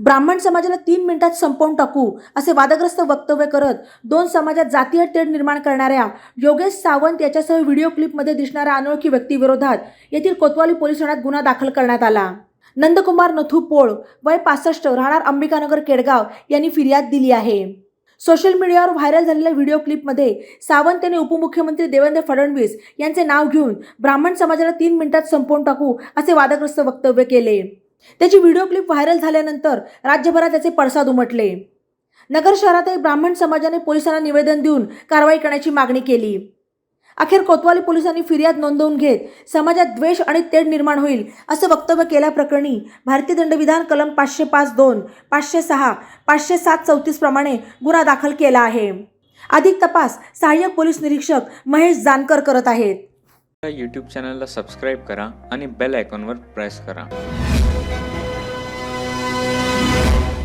ब्राह्मण समाजाला तीन मिनिटात संपवून टाकू असे वादग्रस्त वक्तव्य करत दोन समाजात जातीय तेढ निर्माण करणाऱ्या योगेश सावंत याच्यासह व्हिडिओ क्लिपमध्ये दिसणाऱ्या अनोळखी व्यक्तीविरोधात येथील कोतवाली पोलीस ठाण्यात गुन्हा दाखल करण्यात आला. नंदकुमार नथू पोळ वय पासष्ट राहणार अंबिकानगर केडगाव यांनी फिर्याद दिली आहे. सोशल मीडियावर व्हायरल झालेल्या व्हिडिओ क्लिपमध्ये सावंत यांनी उपमुख्यमंत्री देवेंद्र फडणवीस यांचे नाव घेऊन ब्राह्मण समाजाला तीन मिनिटात संपवून टाकू असे वादग्रस्त वक्तव्य केले. त्याची व्हिडिओ क्लिप व्हायरल झाल्यानंतर राज्यभरात त्याचे पडसाद उमटले. नगर शहरातही ब्राह्मण समाजाने पोलिसांना निवेदन देऊन कारवाई करण्याची मागणी केली. अखेर कोतवाली पोलिसांनी फिर्याद नोंदवून घेत समाजात द्वेष आणि तेढ निर्माण होईल असं वक्तव्य केल्याप्रकरणी भारतीय दंडविधान कलम पाचशे पाच दोन पाचशे सहा पाचशे सात चौतीस प्रमाणे गुन्हा दाखल केला आहे. अधिक तपास सहाय्यक पोलीस निरीक्षक महेश जानकर करत आहेत. यूट्यूब चॅनलला सबस्क्राईब करा आणि बेल आयकॉनवर प्रेस करा.